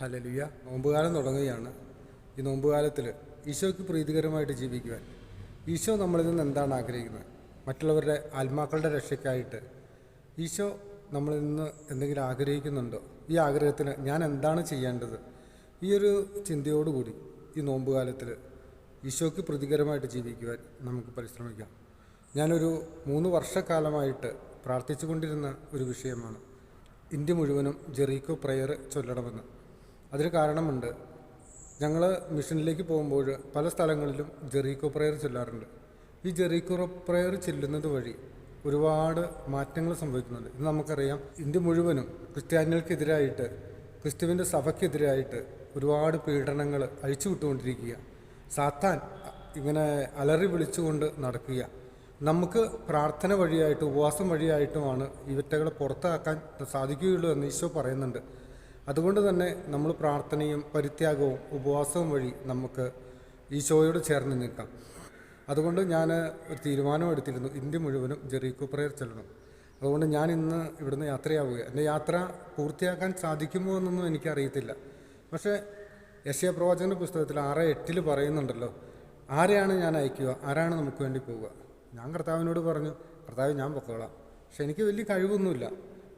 ഹലലുയ നോമ്പുകാലം തുടങ്ങുകയാണ്. ഈ നോമ്പുകാലത്തിൽ ഈശോയ്ക്ക് പ്രീതികരമായിട്ട് ജീവിക്കുവാൻ ഈശോ നമ്മളിൽ നിന്ന് എന്താണ് ആഗ്രഹിക്കുന്നത്? മറ്റുള്ളവരുടെ ആത്മാക്കളുടെ രക്ഷയ്ക്കായിട്ട് ഈശോ നമ്മളിൽ നിന്ന് എന്തെങ്കിലും ആഗ്രഹിക്കുന്നുണ്ടോ? ഈ ആഗ്രഹത്തിന് ഞാൻ എന്താണ് ചെയ്യേണ്ടത്? ഈ ഒരു ചിന്തയോടുകൂടി ഈ നോമ്പുകാലത്തിൽ ഈശോയ്ക്ക് പ്രതികരമായിട്ട് ജീവിക്കുവാൻ നമുക്ക് പരിശ്രമിക്കാം. ഞാനൊരു മൂന്ന് വർഷക്കാലമായിട്ട് പ്രാർത്ഥിച്ചുകൊണ്ടിരുന്ന ഒരു വിഷയമാണ്. ഇന്ത്യ മുഴുവനും ജെറീക്കോ പ്രയർ ചൊല്ലണമെന്ന്. അതിന് കാരണമുണ്ട്. ഞങ്ങൾ മിഷനിലേക്ക് പോകുമ്പോൾ പല സ്ഥലങ്ങളിലും ജെറീക്കോ പ്രയർ ചെല്ലാറുണ്ട്. ഈ ജെറീക്കോ പ്രയർ ചെല്ലുന്നത് വഴി ഒരുപാട് മാറ്റങ്ങൾ സംഭവിക്കുന്നുണ്ട്. ഇത് നമുക്കറിയാം ഇന്ത്യ മുഴുവനും ക്രിസ്ത്യാനികൾക്കെതിരായിട്ട് ക്രിസ്തുവിന്റെ സഭയ്ക്കെതിരായിട്ട് ഒരുപാട് പീഡനങ്ങൾ അഴിച്ചുവിട്ടുകൊണ്ടിരിക്കുക സാത്താൻ ഇങ്ങനെ അലറി വിളിച്ചുകൊണ്ട് നടക്കുക നമുക്ക് പ്രാർത്ഥന വഴിയായിട്ടും ഉപവാസം വഴിയായിട്ടുമാണ് ഇവറ്റകളെ പുറത്താക്കാൻ സാധിക്കുകയുള്ളൂ എന്ന് ഈശോ പറയുന്നുണ്ട്. അതുകൊണ്ട് തന്നെ നമ്മൾ പ്രാർത്ഥനയും പരിത്യാഗവും ഉപവാസവും വഴി നമുക്ക് ഈശോയോട് ചേർന്ന് നിൽക്കാം. അതുകൊണ്ട് ഞാൻ ഒരു തീരുമാനം എടുത്തിരുന്നു ഇന്ത്യ മുഴുവനും ജെറീക്കോ പ്രയർ ചെല്ലണം. അതുകൊണ്ട് ഞാൻ ഇന്ന് ഇവിടുന്ന് യാത്രയാവുക എന്റെ യാത്ര പൂർത്തിയാക്കാൻ സാധിക്കുമോ എന്നൊന്നും എനിക്കറിയത്തില്ല. പക്ഷേ യശയ പ്രവാചകന്റെ പുസ്തകത്തിൽ ആറ് എട്ടിൽ പറയുന്നുണ്ടല്ലോ ആരെയാണ് ഞാൻ അയക്കുക? ആരാണ് നമുക്ക് വേണ്ടി പോവുക? ഞാൻ കർത്താവിനോട് പറഞ്ഞു കർത്താവ് ഞാൻ പൊക്കോളാം. പക്ഷെ എനിക്ക് വലിയ കഴിവൊന്നുമില്ല.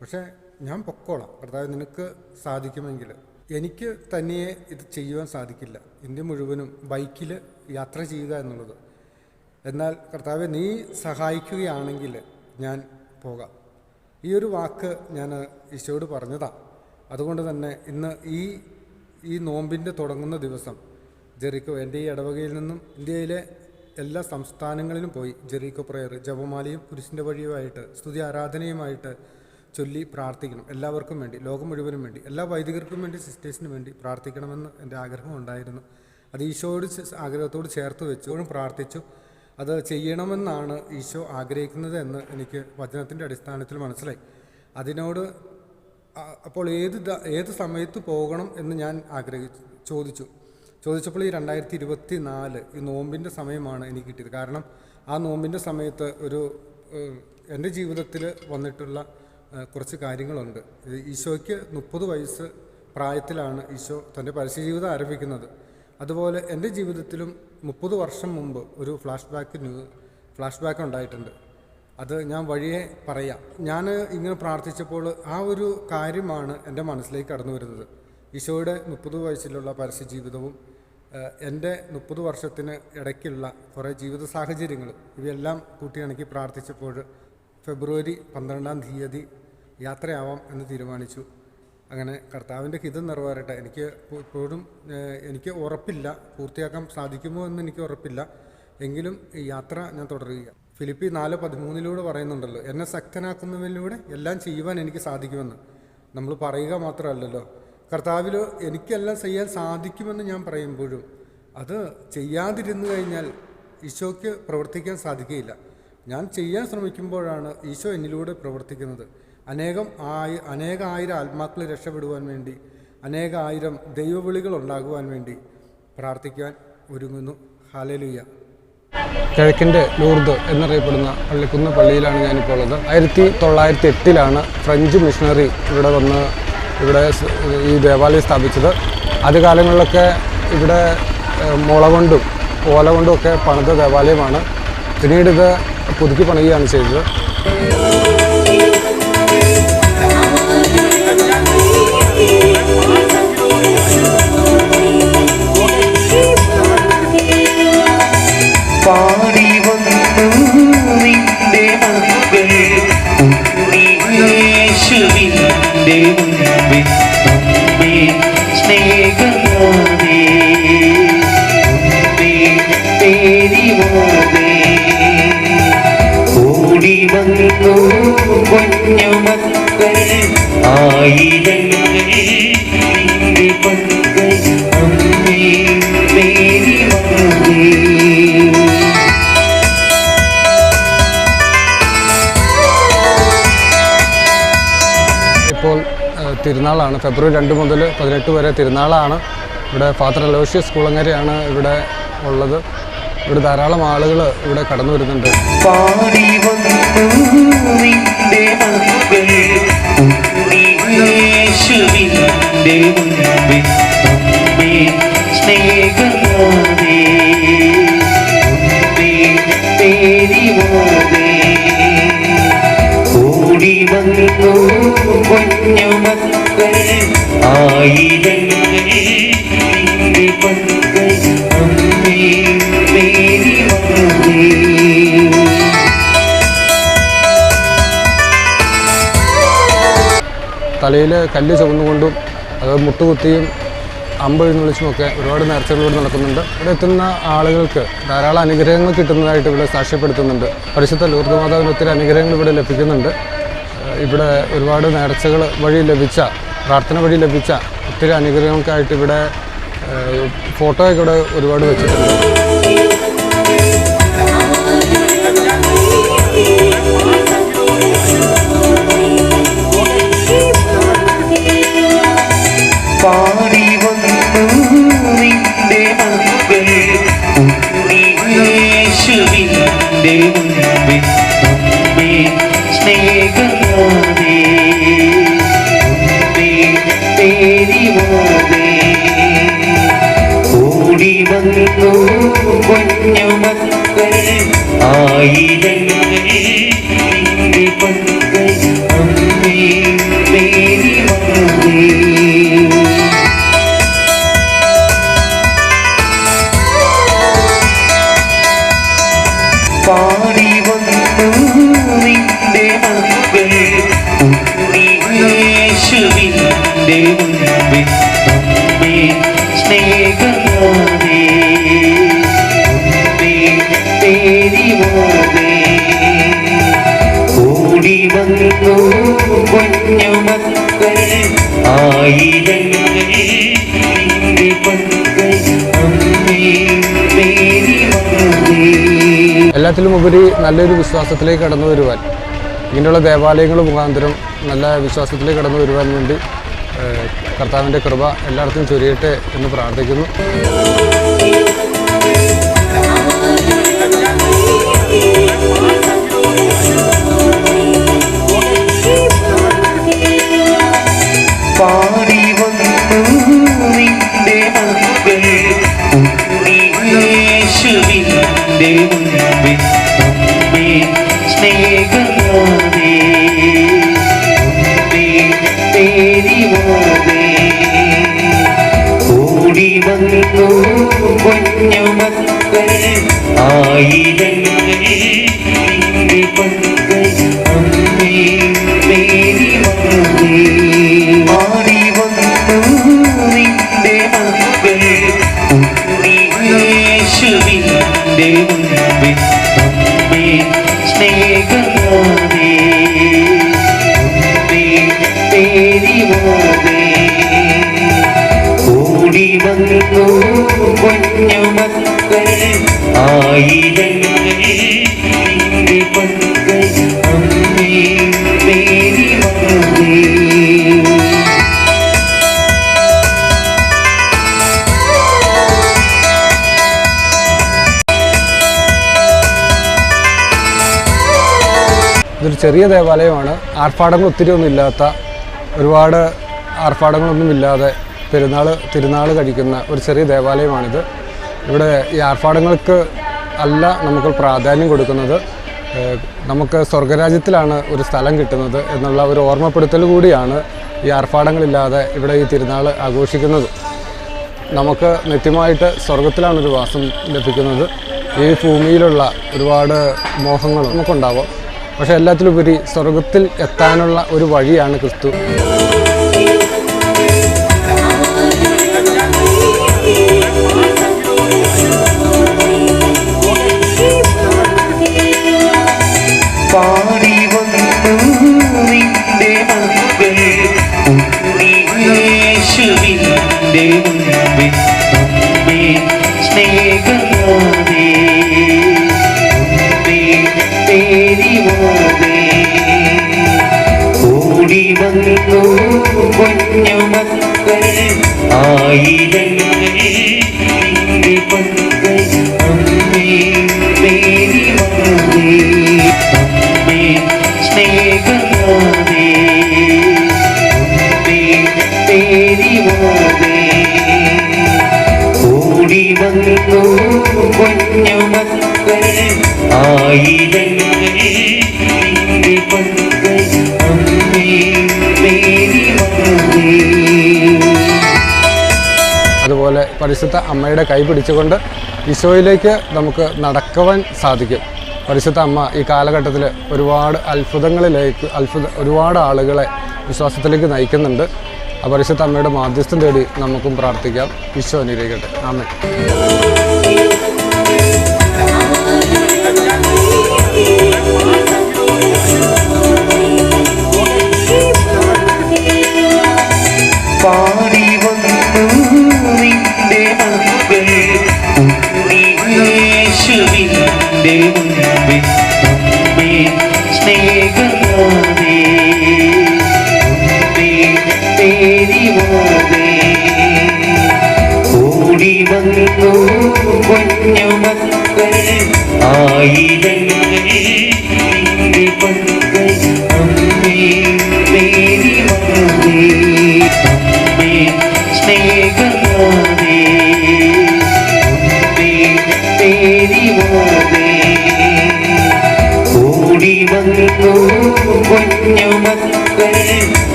പക്ഷേ ഞാൻ പൊക്കോളാം. കർത്താവ് നിനക്ക് സാധിക്കുമെങ്കിൽ എനിക്ക് തനിയെ ഇത് ചെയ്യുവാൻ സാധിക്കില്ല. ഇന്ത്യ മുഴുവനും ബൈക്കിൽ യാത്ര ചെയ്യുക എന്നുള്ളത്. എന്നാൽ കർത്താവെ നീ സഹായിക്കുകയാണെങ്കിൽ ഞാൻ പോകാം. ഈ ഒരു വാക്ക് ഞാൻ ഈശോയോട് പറഞ്ഞതാണ് അതുകൊണ്ട് തന്നെ ഇന്ന് ഈ ഈ നോമ്പിന്റെ തുടങ്ങുന്ന ദിവസം ജെറിക്കോ എന്റെ ഈ ഇടവകയിൽ നിന്നും ഇന്ത്യയിലെ എല്ലാ സംസ്ഥാനങ്ങളിലും പോയി ജെറിക്കോ പ്രയർ ജപമാലയും കുരിശിന്റെ വഴിയുമായിട്ട് സ്തുതി ആരാധനയുമായിട്ട് ചൊല്ലി പ്രാർത്ഥിക്കണം. എല്ലാവർക്കും വേണ്ടി ലോകം മുഴുവനും വേണ്ടി എല്ലാ വൈദികർക്കും വേണ്ടി സിസ്റ്റേഴ്സിന് വേണ്ടി പ്രാർത്ഥിക്കണമെന്ന് എന്റെ ആഗ്രഹം ഉണ്ടായിരുന്നു അത് ഈശോയോട് ആഗ്രഹത്തോട് ചേർത്ത് വെച്ചോഴും പ്രാർത്ഥിച്ചു. അത് ചെയ്യണമെന്നാണ് ഈശോ ആഗ്രഹിക്കുന്നത് എന്ന് എനിക്ക് വചനത്തിന്റെ അടിസ്ഥാനത്തിൽ മനസ്സിലായി. അതിനോട് അപ്പോൾ ഏത് ഏത് സമയത്ത് പോകണം എന്ന് ഞാൻ ആഗ്രഹിച്ചു ചോദിച്ചു. ചോദിച്ചപ്പോൾ ഈ രണ്ടായിരത്തി ഇരുപത്തി നാല് ഈ നോമ്പിന്റെ സമയമാണ് എനിക്ക് കിട്ടിയത്. കാരണം ആ നോമ്പിന്റെ സമയത്ത് ഒരു എന്റെ ജീവിതത്തിൽ വന്നിട്ടുള്ള കുറച്ച് കാര്യങ്ങളുണ്ട്. ഈശോയ്ക്ക് മുപ്പത് വയസ്സ് പ്രായത്തിലാണ് ഈശോ തന്റെ പരസ്യജീവിതം ആരംഭിക്കുന്നത്. അതുപോലെ എന്റെ ജീവിതത്തിലും മുപ്പത് വർഷം മുമ്പ് ഒരു flashback new flashback ഉണ്ടായിട്ടുണ്ട്. അത് ഞാൻ വഴിയെ പറയാം. ഞാൻ ഇങ്ങനെ പ്രാർത്ഥിച്ചപ്പോൾ ആ ഒരു കാര്യമാണ് എന്റെ മനസ്സിലേക്ക് കടന്നു വരുന്നത്. ഈശോയുടെ മുപ്പത് വയസ്സിലുള്ള പരസ്യ ജീവിതവും എന്റെ മുപ്പത് വർഷത്തിന് ഇടയ്ക്കുള്ള കുറേ ജീവിത സാഹചര്യങ്ങൾ ഇവയെല്ലാം കൂട്ടിയിണക്കി പ്രാർത്ഥിച്ചപ്പോൾ ഫെബ്രുവരി പന്ത്രണ്ടാം തീയതി യാത്രയാവാം എന്ന് തീരുമാനിച്ചു. അങ്ങനെ കർത്താവിന്റെ ഹിതം നിറവേറട്ടെ. എനിക്ക് ഇപ്പോ- ഇപ്പോഴും എനിക്ക് ഉറപ്പില്ല. പൂർത്തിയാക്കാൻ സാധിക്കുമോ എന്ന് എനിക്ക് ഉറപ്പില്ല. എങ്കിലും ഈ യാത്ര ഞാൻ തുടരുക ഫിലിപ്പി നാല് പതിമൂന്നിലൂടെ പറയുന്നുണ്ടല്ലോ എന്നെ ശക്തനാക്കുന്നതിലൂടെ എല്ലാം ചെയ്യുവാൻ എനിക്ക് സാധിക്കുമെന്ന്. നമ്മൾ പറയുക മാത്രമല്ലല്ലോ കർത്താവിൽ എനിക്കെല്ലാം ചെയ്യാൻ സാധിക്കുമെന്ന് ഞാൻ പറയുമ്പോഴും അത് ചെയ്യാതിരുന്നു കഴിഞ്ഞാൽ ഈശോയ്ക്ക് പ്രവർത്തിക്കാൻ സാധിക്കുകയില്ല. ഞാൻ ചെയ്യാൻ ശ്രമിക്കുമ്പോഴാണ് ഈശോ എന്നിലൂടെ പ്രവർത്തിക്കുന്നത്. അനേകം ആയി അനേകായിരം ആത്മാക്കളെ രക്ഷപ്പെടുവാൻ വേണ്ടി അനേകായിരം ദൈവവിളികൾ ഉണ്ടാകുവാൻ വേണ്ടി പ്രാർത്ഥിക്കാൻ ഒരുങ്ങുന്നു. ഹാലലുയ്യ കിഴക്കിന്റെ ലൂർദ് എന്നറിയപ്പെടുന്ന പള്ളിക്കുന്ന് പള്ളിയിലാണ് ഞാനിപ്പോൾ ഉള്ളത്. ആയിരത്തി തൊള്ളായിരത്തി എട്ടിലാണ് ഫ്രഞ്ച് മിഷണറി ഇവിടെ വന്ന് ഇവിടെ ഈ ദേവാലയം സ്ഥാപിച്ചത്. ആദ്യകാലങ്ങളിലൊക്കെ ഇവിടെ ഏഹ്, മുള കൊണ്ടും ഓല കൊണ്ടും ഒക്കെ പണിത ദേവാലയമാണ്. പിന്നീട് ഇത് പുതുക്കി പണിയുകയാണ് ചെയ്തത്. സ്നേഹ വന്നു. ഇപ്പോൾ തിരുനാളാണ്. ഫെബ്രുവരി രണ്ട് മുതൽ പതിനെട്ട് വരെ തിരുനാളാണ്. ഇവിടെ ഫാദർ അലോഷ്യസ് കുളങ്ങരയാണ് ഇവിടെ ഉള്ളത്. ഇവിടെ ധാരാളം ആളുകൾ ഇവിടെ കടന്നു വരുന്നുണ്ട്. പാടി വന്നു നിന്റെ മക്കൾ യേശുവിന്റെ മുൻപിൽ ദേ തലയിൽ കല്ല് ചുമന്നുകൊണ്ടും അത് മുട്ടുകുത്തിയും അമ്പെഴുന്നള്ളിച്ചുമൊക്കെ ഒരുപാട് നേർച്ചകളിലൂടെ നടക്കുന്നുണ്ട്. ഇവിടെ എത്തുന്ന ആളുകൾക്ക് ധാരാളം അനുഗ്രഹങ്ങൾ കിട്ടുന്നതായിട്ട് ഇവിടെ സാക്ഷ്യപ്പെടുത്തുന്നുണ്ട്. പരിശുദ്ധ ലൂർദ് മാതാവിന് ഒത്തിരി അനുഗ്രഹങ്ങൾ ഇവിടെ ലഭിക്കുന്നുണ്ട്. ഇവിടെ ഒരുപാട് നേർച്ചകൾ വഴി ലഭിച്ച പ്രാർത്ഥന വഴി ലഭിച്ച ഒത്തിരി അനുഗ്രഹങ്ങൾക്കായിട്ട് ഇവിടെ ഫോട്ടോയൊക്കെ ഇവിടെ ഒരുപാട് വെച്ചിട്ടുണ്ട്. എല്ലാത്തിലും ഉപരി നല്ലൊരു വിശ്വാസത്തിലേക്ക് കടന്നു വരുവാൻ ഇങ്ങനെയുള്ള ദേവാലയങ്ങൾ മുഖാന്തരം നല്ല വിശ്വാസത്തിലേക്ക് കടന്നു വരുവാൻ വേണ്ടി കർത്താവിന്റെ കൃപ എല്ലായിടത്തും ചൊരിയട്ടെ എന്ന് പ്രാർത്ഥിക്കുന്നു. പാടി വന്നു നിന്റെ ഉണ്ണീയേശുവിന്റെ മുൻപിൽ നമ്മെ സ്നേഹമാതേ നമ്മെ തേരിവാതേ ഓടി വന്നു കുഞ്ഞു നിന്റെ ഇതൊരു ചെറിയ ദേവാലയമാണ്. ആർഭാടങ്ങൾ ഒത്തിരി ഒന്നും ഇല്ലാത്ത ഒരുപാട് ആർഭാടങ്ങളൊന്നുമില്ലാതെ പെരുന്നാൾ തിരുനാൾ കഴിക്കുന്ന ഒരു ചെറിയ ദേവാലയമാണിത്. ഇവിടെ ഈ ആർഭാടങ്ങൾക്ക് അല്ല നമുക്ക് പ്രാധാന്യം കൊടുക്കുന്നത്. നമുക്ക് സ്വർഗരാജ്യത്തിലാണ് ഒരു സ്ഥലം കിട്ടുന്നത് എന്നുള്ള ഒരു ഓർമ്മപ്പെടുത്തൽ കൂടിയാണ് ഈ ആർഭാടങ്ങളില്ലാതെ ഇവിടെ ഈ തിരുനാൾ ആഘോഷിക്കുന്നത്. നമുക്ക് നിത്യമായിട്ട് സ്വർഗത്തിലാണ് ഒരു വാസം ലഭിക്കുന്നത്. ഈ ഭൂമിയിലുള്ള ഒരുപാട് മോഹങ്ങൾ നമുക്കുണ്ടാവും. പക്ഷേ എല്ലാത്തിലുപരി സ്വർഗത്തിൽ എത്താനുള്ള ഒരു വഴിയാണ് ക്രിസ്തു. Deus. പരിശുദ്ധ അമ്മയുടെ കൈ പിടിച്ചുകൊണ്ട് ഈശോയിലേക്ക് നമുക്ക് നടക്കുവാൻ സാധിക്കും. പരിശുദ്ധ അമ്മ ഈ കാലഘട്ടത്തിൽ ഒരുപാട് അത്ഭുതങ്ങളിലേക്ക് അത്ഭുത ഒരുപാട് ആളുകളെ വിശ്വാസത്തിലേക്ക് നയിക്കുന്നുണ്ട്. ആ പരിശുദ്ധ അമ്മയുടെ മാധ്യസ്ഥം തേടി നമുക്കും പ്രാർത്ഥിക്കാം. ഈശോ അനുഗ്രഹിക്കട്ടെ. ആമേ പാടി ഉണ്ണീയേശുവിന്റെ മുൻപിൽ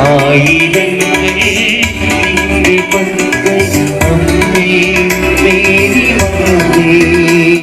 ആയിരങ്ങൾ